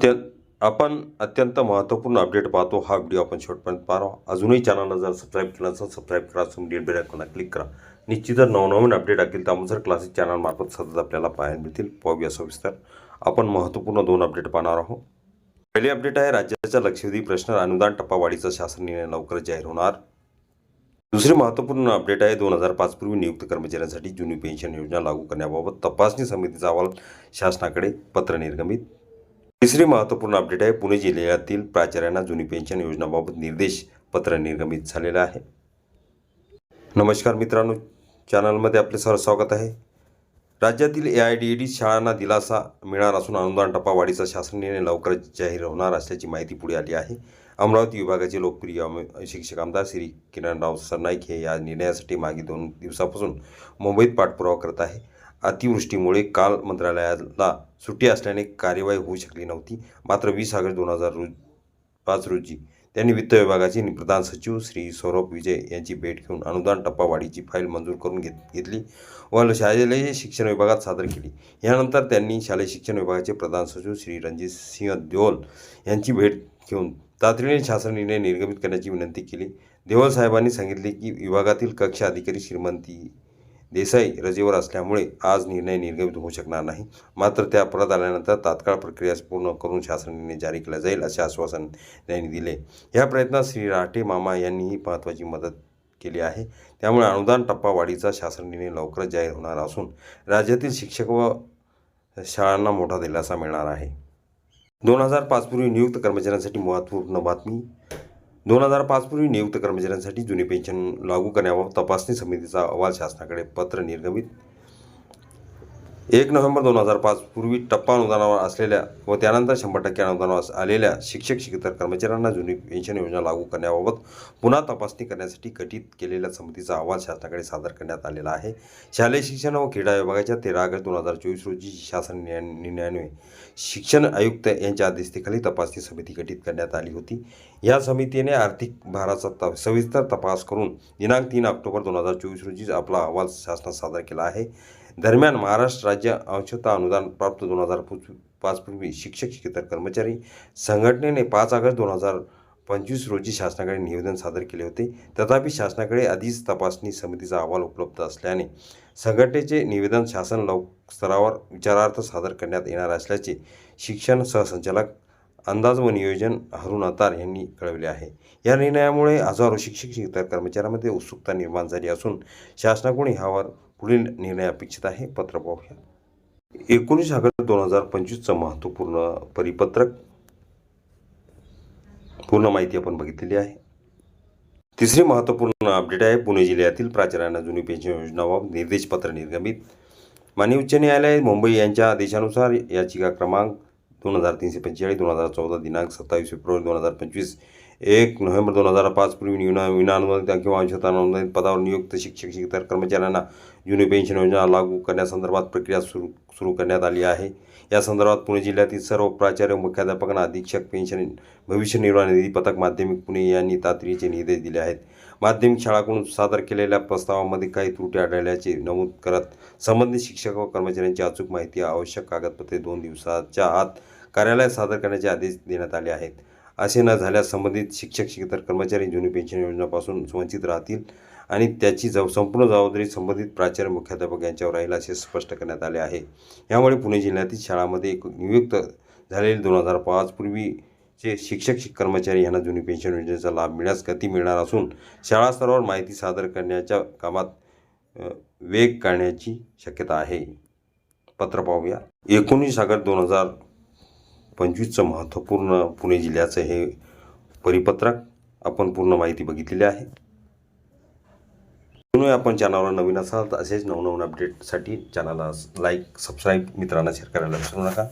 अत्यंत आपण अत्यंत महत्त्वपूर्ण अपडेट पाहतो. हा व्हिडिओ आपण शेवटपर्यंत पाहावा. अजूनही चॅनलला जर सबस्क्राईब केलं असेल सबस्क्राईब करा. समोर बेल आयकॉनला क्लिक करा. निश्चितच नवनवीन अपडेट असतील त्यानुसार क्लासेस चॅनलमार्फत सतत आपल्याला पाहायला मिळतील. पाहूया सविस्तर. आपण महत्त्वपूर्ण दोन अपडेट पाहणार आहोत. पहिली अपडेट आहे राज्याच्या लक्षवेधी प्रश्न अनुदान टप्पावाढीचा शासन निर्णय लवकरच जाहीर होणार. दुसरी महत्त्वपूर्ण अपडेट आहे दोन हजार पाच पूर्वी नियुक्त कर्मचाऱ्यांसाठी जुनी पेन्शन योजना लागू करण्याबाबत तपासणी समितीचा अहवाल शासनाकडे पत्र निर्गमित. तिसरी महत्त्वपूर्ण अपडेट आहे. पुणे जिल्ह्यातील प्राचार्यांना जुनी पेन्शन योजनाबाबत निर्देश पत्र निर्गमित झालेलं आहे. नमस्कार मित्रांनो चॅनलमध्ये आपले सर स्वागत आहे. राज्यातील A I D E D शाळांना दिलासा मिळणार असून अनुदान टप्पावाढीचा शासन निर्णय लवकरच जाहीर होणार असल्याची माहिती पुढे आली आहे. अमरावती विभागाचे लोकप्रिय शिक्षक आमदार श्री किरणराव सरनाईक हे या निर्णयासाठी मागे दोन दिवसापासून मुंबईत पाठपुरावा करत आहे. अतिवृष्टीमुळे काल मंत्रालयाला सुट्टी असल्याने कार्यवाही होऊ शकली नव्हती. मात्र वीस ऑगस्ट दोन हजार रोज पाच रोजी त्यांनी वित्त विभागाचे प्रधान सचिव श्री सौरभ विजय यांची भेट घेऊन अनुदान टप्पावाढीची फाईल मंजूर करून घेत घेतली व शालेय शिक्षण विभागात सादर केली. यानंतर त्यांनी शालेय शिक्षण विभागाचे प्रधान सचिव श्री रणजित सिंह देओल यांची भेट घेऊन तातडीने शासन निर्णय निर्गमित करण्याची विनंती केली. देओल साहेबांनी सांगितले की विभागातील कक्ष अधिकारी श्रीमंती देसाई रजेवर असल्यामुळे आज निर्णय निर्गमित होऊ शकणार नाही. मात्र त्या परत आल्यानंतर तात्काळ प्रक्रिया पूर्ण करून शासन निर्णय जारी केला जाईल असे आश्वासन त्यांनी दिले. या प्रयत्नात श्री राठे मामा यांनीही महत्त्वाची मदत केली आहे. त्यामुळे अनुदान टप्पा वाढीचा शासन निर्णय लवकरच जाहीर होणार असून राज्यातील शिक्षक व शाळांना मोठा दिलासा मिळणार आहे. दोन हजार पाचपूर्वी नियुक्त कर्मचाऱ्यांसाठी महत्त्वपूर्ण बातमी दोन हजार पाचपूर्वी नियुक्त कर्मचाऱ्यांसाठी जुनी पेन्शन लागू करण्याबाबत तपासणी समितीचा अहवाल शासनाकडे पत्र निर्गमित एक नोव्हेंबर दोन हजार पाच पूर्वी टप्पा अनुदानावर असलेल्या व त्यानंतर शंभर टक्के अनुदानावर आलेल्या शिक्षक शिक्षेतर कर्मचाऱ्यांना जुनी पेन्शन योजना लागू करण्याबाबत पुन्हा तपासणी करण्यासाठी गठीत केलेल्या समितीचा अहवाल शासनाकडे सादर करण्यात आलेला आहे. शालेय शिक्षण व क्रीडा विभागाच्या तेरा ऑगस्ट दोन हजार चोवीस रोजी शासन निर्णयाने शिक्षण आयुक्त यांच्या अध्यक्षतेखाली तपासणी समिती गठीत करण्यात आली होती. या समितीने आर्थिक भाराचा त सविस्तर तपास करून दिनांक तीन ऑक्टोबर दोन हजार चोवीस रोजी आपला अहवाल शासनात सादर केला आहे. दरम्यान महाराष्ट्र राज्य अंशता अनुदान प्राप्त दोन हजार पाच पूर्वी शिक्षक शिक्षेतर कर्मचारी संघटनेने पाच ऑगस्ट दोन हजार पंचवीस रोजी शासनाकडे निवेदन सादर केले होते. तथापि शासनाकडे आधीच तपासणी समितीचा अहवाल उपलब्ध असल्याने संघटनेचे निवेदन शासन लोक स्तरावर विचारार्थ सादर करण्यात येणार असल्याचे शिक्षण सहसंचालक अंदाज व नियोजन हरुण अतार यांनी कळविले आहे. या निर्णयामुळे हजारो शिक्षक शिक्षक कर्मचाऱ्यांमध्ये उत्सुकता निर्माण झाली असून शासनाकडून ह्यावर पुढील निर्णय अपेक्षित आहे. पत्र पाहूया. एकोणीस ऑगस्ट दोन हजार पंचवीसचं महत्त्वपूर्ण परिपत्रक. पूर्ण माहिती आपण बघितलेली आहे. तिसरी महत्त्वपूर्ण अपडेट आहे. पुणे जिल्ह्यातील प्राचार्यांना जुनी पेन्शन योजनाबाबत निर्देशपत्र निर्गमित. माननीय उच्च न्यायालय मुंबई यांच्या आदेशानुसार याचिका क्रमांक दोन हजार तीनशे पंचेचाळीस दोन हजार चौदा दिनांक सत्तावीस फेब्रुवारी दोन हजार पंचवीस एक नोव्हेंबर दोन हजार पाच पूर्वी विना विनानुदानित किंवा अंशतः अनुदानित पदावर नियुक्त शिक्षक शिक्षक कर्मचाऱ्यांना जुनी पेन्शन योजना लागू करण्यासंदर्भात प्रक्रिया सुरू सुरू करण्यात आली आहे. या संदर्भात पुणे जिल्ह्यातील सर्व प्राचार्य मुख्याध्यापकांना अधीक्षक पेन्शन भविष्य निर्वाह निधी पथक माध्यमिक पुणे यांनी तातडीचे निर्देश दिले आहेत. माध्यमिक शाळाकडून सादर केलेल्या प्रस्तावामध्ये काही त्रुटी आढळल्याचे नमूद करत संबंधित शिक्षक व कर्मचाऱ्यांची अचूक माहिती आवश्यक कागदपत्रे दोन दिवसाच्या आत कार्यालयात सादर करण्याचे आदेश देण्यात आले आहेत. असे न झाल्यास संबंधित शिक्षक शिक्षकेतर कर्मचारी जुनी पेन्शन योजनापासून वंचित राहतील आणि त्याची जव संपूर्ण जबाबदारी संबंधित प्राचार्य मुख्याध्यापक यांच्यावर राहील असे स्पष्ट करण्यात आले आहे. यामुळे पुणे जिल्ह्यातील शाळांमध्ये एक नियुक्त झालेले दोन हजार पाच पूर्वीचे शिक्षक कर्मचारी यांना जुनी पेन्शन योजनेचा लाभ मिळण्यास गती मिळणार असून शाळा स्तरावर माहिती सादर करण्याच्या कामात वेग काढण्याची शक्यता आहे. पत्र पाहूया. एकोणीस ऑगस्ट दोन हजार पंचवीसचं महत्त्वपूर्ण पुणे जिल्ह्याचं हे परिपत्रक आपण पूर्ण माहिती बघितलेली आहे. म्हणून आपण चॅनलला नवीन असाल तर असेच नवनवीन अपडेटसाठी चॅनलला लाईक सबस्क्राईब मित्रांना शेअर करायला विसरू नका.